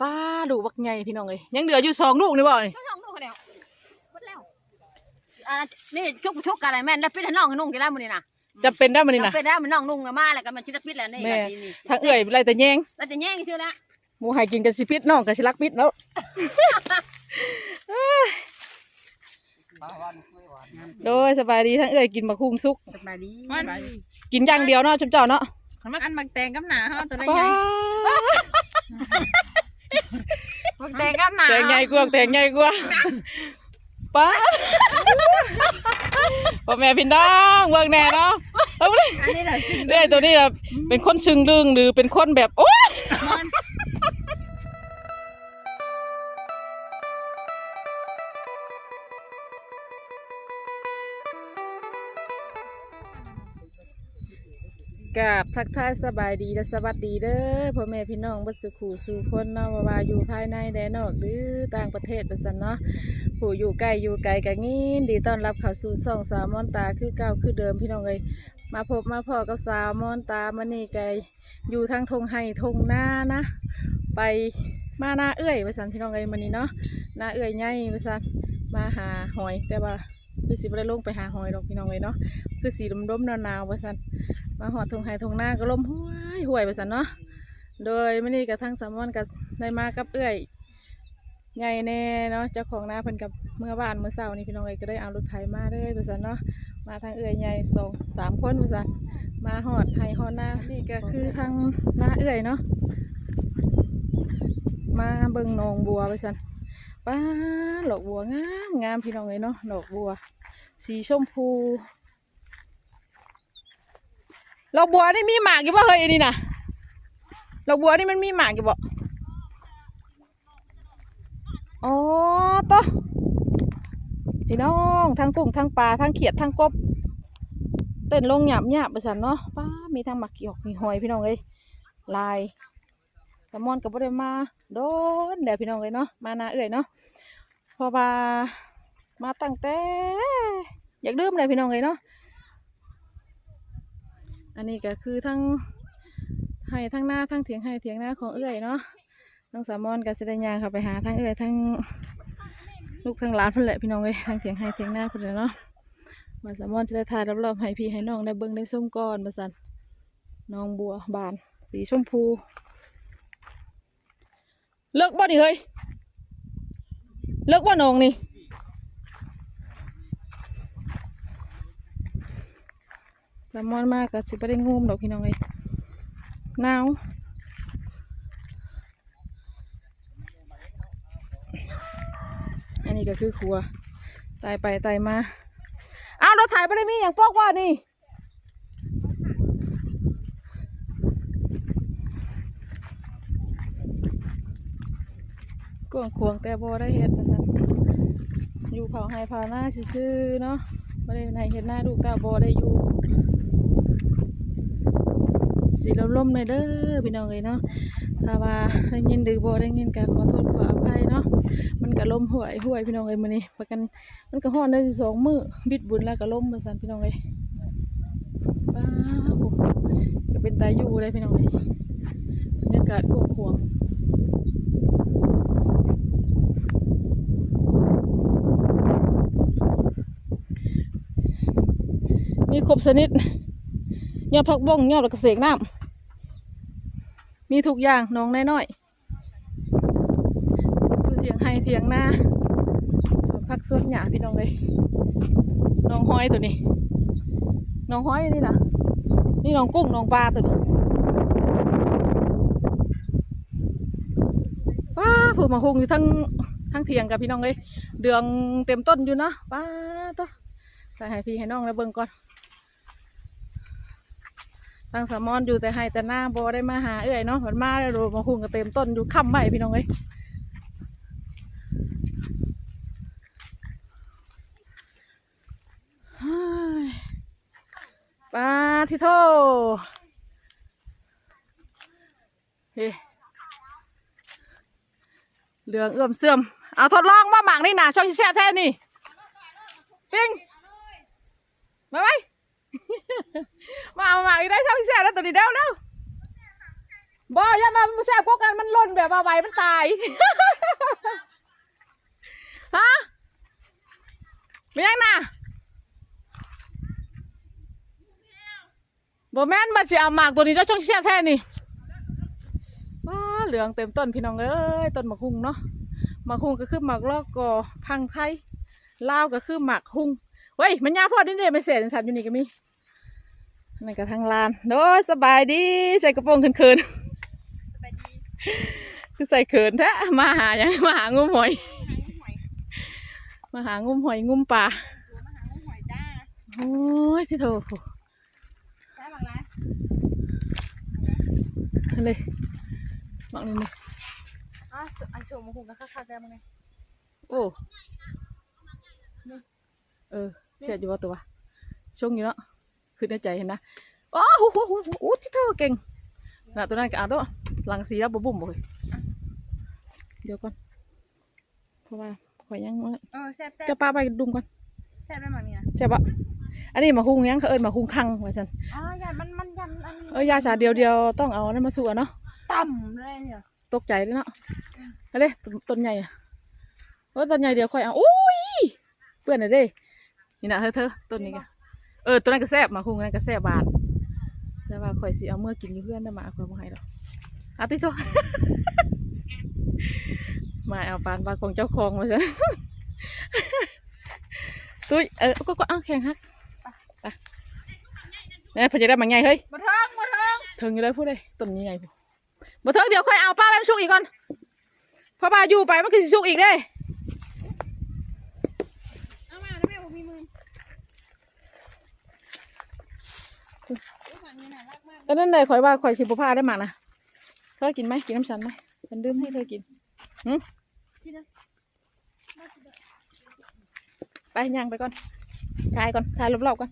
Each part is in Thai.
ป้าดูบักใหญ่พี่น้องเอ้ยยังเหลืออยู่สองลูกนี่บ่นี่ก็ลองดูกันแล้วหมดแล้วอ่านี่ชุกชุกกันอะไรแม่นแล้วปิดให้น้องให้นุ่งกี่แล้วมื้อนี้น่ะจะเป็นได้มื้อนี้จะนะเป็นแล้วมันน้องนุ่งมาแล้วก็มันสิได้ปิดแล้วนี่แม่ก็ดีนี่ทางเอื้อยไรแต่แยงแล้วจะแย่งชื่อละหมูให้กินกันสิปิดน้องก็สิรักปิดแล้วโดยสบายดีทั้งเอื้อยกินบักคุงสุกสบายดีมันกินอย่างเดียวเนาะชุบเจ้าเนาะมันอันมักแตงกับหนาฮะตัวได้ป้า ใหญ่มักแตงกับหนาแตงใหญ่กว่าแตงใหญ่กว่าป้าพ่อแม่พี่น้องเบิ่งแน่เนาะเอาไปอันนี้แหละซึ่งเรื่อยตัวนี้แบบเป็นคนชึงลึงหรือเป็นคนแบบโอ๊ย กับทักทายสบายดีและสวัสดีเด้อพ่อแม่พี่น้องบัดสุขูสู่คนเนาะว่าว่าอยู่ภายในแดนนอกหรือต่างประเทศไปสันเนาะผู้อยู่ใกล้อยู่ไกลกันยินดีต้อนรับเข้าสู่ช่องสาวมอนตาคือเก่าคือเดิมพี่น้องเอ้ยมาพบมาพอกับสาวมอนตามานี่ไกลอยู่ทางทงไห้ทงหน้านะ ไปมาหน้าเอื้อยไปสันพี่น้องเอ้ยมันนี้เนาะหน้าเอื้อยใหญ่ไปสันมาหาหอยแต่ว่าคือสิบได้ลงไปหาหอยดอกพี่น้องเอ้ยเนาะคือสีดมๆหนาวๆไปสัน มาหอดทงไห้ทงหน้าก็ลมห้วยห่วยไปสันเนาะโดยมื่อนี้กับทั้งสามวันกับได้มากับเอื้อยใหญ่แน่เนาะเจ้าของนาเพิ่นกับเมื่อบ้านเมื่อเช้านี่พี่น้องเอ้ยก็ได้เอารถไถมาเลยไปสันเนาะมาทางเอื้อยใหญ่สองสามคนไปสันมาหอดไห้หอดหน้านี่ก็คือทางหน้าเอื้อยเนาะมาเบิ่งหนองบัวไปสันป้าดอกบัวงามงามพี่น้องเอ้ยเนาะดอกบัว สีชมพู ดอกบัวนี่มีหมากอยู่ป่ะเฮ้ยนี่นะดอกบัวนี่มันมีหมากอยู่บ่อ๋อต่อพี่น้องทั้งกุ้งทั้งปลาทั้งเขียดทั้งกบ เต้นลงหยาบหยาบไปสันเนาะป้ามีทั้งหมักกี่หอกมีหอยพี่น้องเอ้ยลายแซลมอนกับบ่ได้มาโดนเดี๋ยวพี่น้องเอ้ยเนาะมานาเอ้ยเนาะพอมามาตั้งแต่อยากดื่มเลยพี่น้องเอ้ยเนาะ อันนี้ก็คือทั้งให้ทั้งหน้าทั้งเถียงให้เถียงหน้าของเอ้ยเนาะทั้งแซลมอนกับเสดญางเข้าไปหาทั้งเอ้ยทั้งลูกทั้งหลานเพิ่นแหละพี่น้องเอ้ยทั้งเถียงให้เถียงหน้าเพิ่นละเนาะมาสามอนจะได้ทายรอบๆให้พี่ให้น้องได้เบิ่งได้ส้มก้อนมาสันน้องบัวบาน สีชมพู เลิกบ่นี่เฮ้ยเลิกบ่นองนี่ สามอนมากกับสิบ่ได้งุมดอกพี่น้องเอ้ยหนาวอันนี้ก็คือครัวตายไปตายมาอ้าวเราถ่ายไปได้มีอย่างพวกว่านี่กวงควงแต่บ่ได้เห็ดนะสันอยู่เผาให้เผาหน้าซื่อๆเนาะบ่ได้ในเห็ดหน้าลูกตาบ่ได้อยู่ สีลมๆหน่อยเด้อพี่น้องเอ้ยเนาะถ้าว่าได้ยินหรือบ่ได้ยินก็ขอโทษขออภัยเนาะมันก็ลมห่วยห่วยพี่น้องเอ้ยมื้อนี้ประกันมันก็ฮ้อนได้สองมือบิดบุญแล้วก็ล้มมาสันพี่น้องเอ้ยป้าโหก็เป็นตาอยู่เลยพี่น้องเอ้ยบรรยากาศกวางขวงมีครบสนิทยอดผักบ้องยอดกระเสกน้ำ มีทุกอย่างน้องน้อยๆอยู่เถียงให้เถียงหน้าสวนผักสวนหญ้าพี่น้องเลยน้องห้อยตัวนี้น้องห้อยนี่นะนี่น้องกุ้งน้องปลาตัวนี้ป้าผูกมาคุงอยู่ทั้งทั้งเถียงกับพี่น้องเลยเดืองเต็มต้นอยู่เนาะป้าตัวแต่ให้พี่ให้น้องแล้วเบิ่งก่อน ตั้งสามอนอยู่แต่ให้แต่หน้าบอได้มาหาเอื่อยเนาะมันมาแล้วโดนมาคุงกับเต็มต้นอยู่ค่ำใบพี่น้องเลยเฮ้ยปลาที่โทเฮ้เหลืองเอื้อมเสื่อมเอาทดลองมาหมักนี่นะช่องชิแช่แท้นี่ปิ้งมาไว้ มาเอาหมักอีกได้ช่องชิแช่แล้วตัวนี้เด้วเด้วบ่อย่ามาแซ่บกว่ากันมันหล่นแบบว่าไหวมันตายฮะไม่ยังน่ะบ่แม่นมาสิเอาหมากตัวนี้แล้วช่องแซ่บแท้นี่ว้าเหลืองเต็มต้นพี่น้องเอ้ยต้นหมากฮุงเนาะหมากฮุงก็คือหมากลอกกอพังไทยลาวก็คือหมากฮุงเฮ้ยมันยาพอดนี่เนี่ยไม่เสียสันอยู่นี่ก็มี นั่นก็ทางลานโดยสบายดีใส่กระโปรงเขินๆคือใส่เขินแท้มาหาอย่างมาหางุมหอยมาหางุมหอยงุมปลาหอยจ้าโอ้ยสิโถใช่บังไรเลยบักนี่เลยอ๋ออันโชว์มาหุงกับข้าวๆได้มั้งไงโอ้เออเสียอยู่ว่าตัวชงอยู่เนาะ คือในใจเห็นนะอ้าวหูหูหูหูอู้ที่เท่าเก่งน่ะตัวนั้นก็เอาด้วยหลังสีแล้วบุ่มเลยเดี๋ยวก่อนเพราะว่าข่อยยังเออแซ่บจะปลาไปดุมก่อนแซ่บได้มั้งเนี่ยใช่ปะอันนี้มาหุงยังเขาเอิญมาหุงคังว่าซั่นอ๋อยันมันมันยันอันเออยาสาเดียวเดียวๆต้องเอานั่นมาสู้อะเนาะต่ำเลยเนี่ยตกใจเลยเนาะเอาเลยต้นใหญ่เออต้นใหญ่เดียวค่อยเอาอุ้ยเปื้อนหน่อยเด้นี่นะเธอเธอต้นนี้กัน เออต้นนั้นก็แซ่บมาคุงนั้นก็แซ่บบานแต่ว่าข่อยสิเอาเมื่อกินอยู่เพื่อนได้มาข่อยบ่ให้ดอกเอาติโตมาเอาปานปลาของเจ้าของมาซะซุยเออก็ก็เอาแข่งฮักไปเนี่ยเพอจะได้มาไงเฮ้ยมาเทิงมาเทิงเถิงอยู่เลยพูดเลยต้นนี้ไงพูบ่เถิงเดี๋ยวค่อยเอาป้าไปชุกอีกก่อนเพราะป้าอยู่ไปมันคือสิชุกอีกเด้เอามาแล้วแม่ผมมีมือ ก็นั่นเลยข่อยว่าข่อยสิบ่พาได้มานะเธอกินไหมกินน้ำฉันไหมฉันดื่มให้เธอกินหึไปย่างไปก่อนถ่ายก่อนถ่ายรอบๆก่อน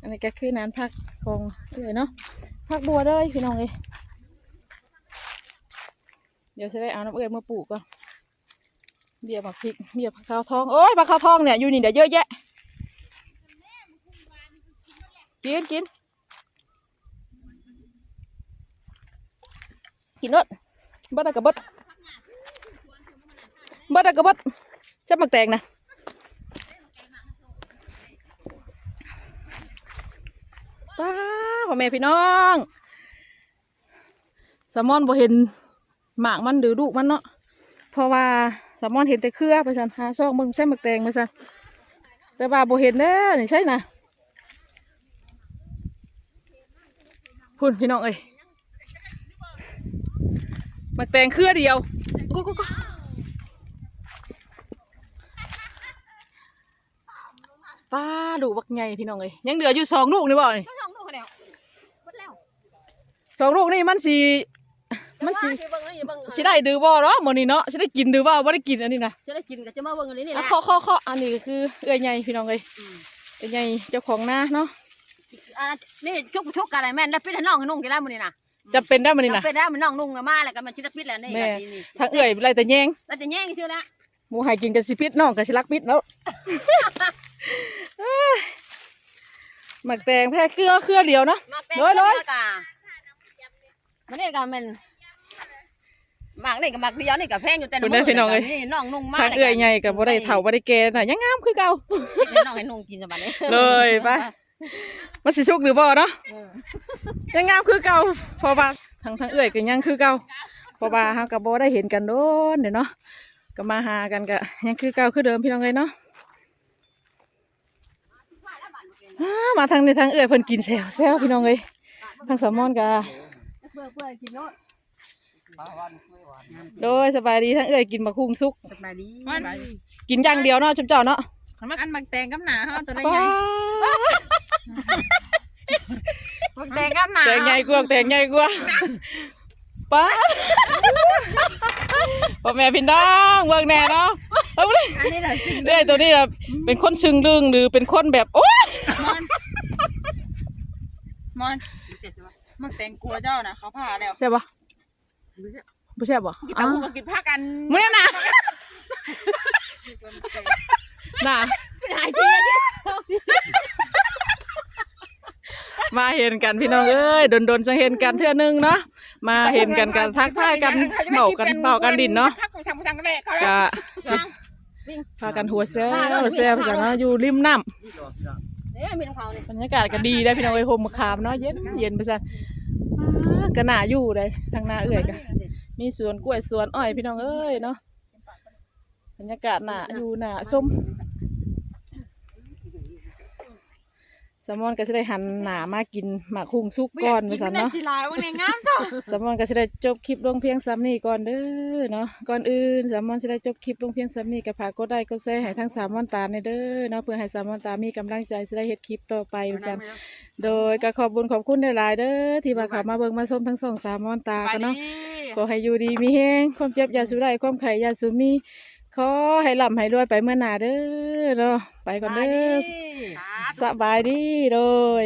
อันนี้ก็คือน้ำพักของเอ้ยเนาะพักบัวเลยพี่น้องเอ้ย เดี๋ยวจะได้เอาน้ำเอ้ยมาปลูกก่อนเดี๋ยวผักพริกเดี๋ยวผักขาวทองโอ้ยผักขาวทองเนี่ยอยู่นี่เดี๋ยวเยอะแยะกินกินกินนดบัดอะกะบัดบัดอะกะบัดจะมักแตงนะป้าพ่อแม่พี่น้องสมอนบ่เห็น หมากมันหรือลูกมันเนาะเพราะว่าสมอนเห็นแต่เครือไปสันหาซอกมึงใช่หมักแตงไปสันแต่ว่าบ่เห็นเด้อนี่ใช่นะพุ่นพี่น้องเอ้ยหมักแตงเครือเดียวก็ก็ก็ป้าลูกบักใหญ่พี่น้องเอ้ยยังเหลืออยู่สองลูกนี่บ่นี่ก็ลองดูกันแล้วหมดแล้วสองลูกนี่มันสี มันสีจะเบิ่งนี่เบิ่งสิได้ดื้อบ่เนาะมื้อนี้เนาะสิได้กินดื้อบ่บ่ได้กินอันนี้นะจะได้กินก็จะมาเบิ่งอันนี้นี่แหอะละ เคาะเคาะเคาะอันนี้ก็คือเอื้อยใหญ่พี่น้องเอ้ยเอื้อยใหญ่เจ้าของนาเนาะอ่านี่ชุกชุกกันอะไรแม่นแล้วปิดให้น้องให้นุ่งกี่แล้วมื้อนี้น่ะจำเป็นได้มื้อนี้นะเป็นได้มันน้องนุ่งมาแล้วก็มันสิได้ปิดแล้วนี่แม่นี่ทางเอื้อยไรแต่แยงแล้วจะแย่งชื่อละหมูให้กินก็สิปิดน้องก็สิรักปิดแล้วเอ้ยหมักแตงแพ้เครือเครือเดียวเนาะ มาแต่งร้อยร้อยกะมันนี่ก็แม่นห มากนี่ก็หมากเดียวนี่ก็แพงอยู่แต่คุณได้พี่น้องเอ้ย นี่น้องนุ่งมาทางเอื้อยใหญ่ก็บ่ได้เฒ่าบ่ได้แก่น่ะยังงามคือเก่าให้น้องให้นุ่งกินซะบัดนี้เลยไป มันสิชุกหรือบ่เนาะ เออยังงามคือเก่าเพราะว่าทางทางเอื้อยก็ยังคือเก่าเพราะว่าเฮาก็บ่ได้เห็นกันโดนเดี๋ยวเนาะก็มาหากันก็ยังคือเก่าคือเดิมพี่น้องเอ้ยเนาะอ้ามาทางในทางเอื้อยเพิ่นกินแซวแซวพี่น้องเอ้ยทางสามมอนก็เพื่อเพื่อกินโน้ต โดยสบายดีทางเอื้อยกินบักคุ้งสุก สบายดีมันกินอย่างเดียวเนาะจุ๊บเจ้าเนาะมันอันมักแตงกับหนาเฮาตัวได้ป้าไงมักแตงกับหนาแตงใหญ่กว่าแตงใหญ่กว่าป้าพ่อแม่พี่น้องเบิ่งแน่เนาะเอาไปเลยอันนี้แหละชิมเรื่อยตัวนี้นะเป็นคนชึงลึงหรือเป็นคนแบบโอ๊ยมอนมอนมักแตงกลัวเจ้านะเขาผ่าแล้วใช่ปะ บ่ใช่บบ่กินอ้าเต้าวหู้ก็กินผ้ากันมื้อนั้นน่ะน่ะเป็นหายทีอะที่มาเห็นกันพี่น้องเอ้ยโดนๆจังเห็นกันเทื่อนึงเนาะมาเห็นกันกันทักทายกันเบากันเบากันดินเนาะพักกูช่างกูช่างกันแหละเขาก็ช่างพากันหัวแซ่วแซ่วจังเนาะอยู่ริมน้ำเนี่ยมีน้ำเขาเนี่ยบรรยากาศก็ดีได้พี่น้องเอ้ยโฮมมะขามเนาะเย็นเย็นไปซะ อ้าก็น่าอยู่เลยทางหน้าเอื้อยก็มีสวนกล้วยสวนอ้อยพี่น้องเอ้ยเนาะบรรยากาศน่าอยู่น่าชม สมอนก็จะได้หันหนามากินหมากคุงซุกก่อนไปสันเนาะสิลายวันนี้งามสุดสมอนก็จะได้จบคลิปลงเพียงซ้ำนี่ก่อนเด้อเนาะก่อนอื่นสมอนจะได้จบคลิปลงเพียงซ้ำนี่ก็ฝากกดได้กดแชร์ให้ทั้งสามวันตาในเด้อเนาะเพื่อให้สามวันตามีกำลังใจจะได้เฮ็ดคลิปต่อไปไปสันโดยก็ขอบบุญขอบคุณหลายๆเด้อที่มาเข้ามาเบิ่งมาชมทั้งสองสามมอนตากันเนาะขอให้อยู่ดีมีแฮงความเจ็บอย่าสูได้ความไข่อย่าสูมี ขอให้ร่ำให้รวยไปเมื่อหน้าเด้อเนาะไปก่อนเด้อสบายดีโดย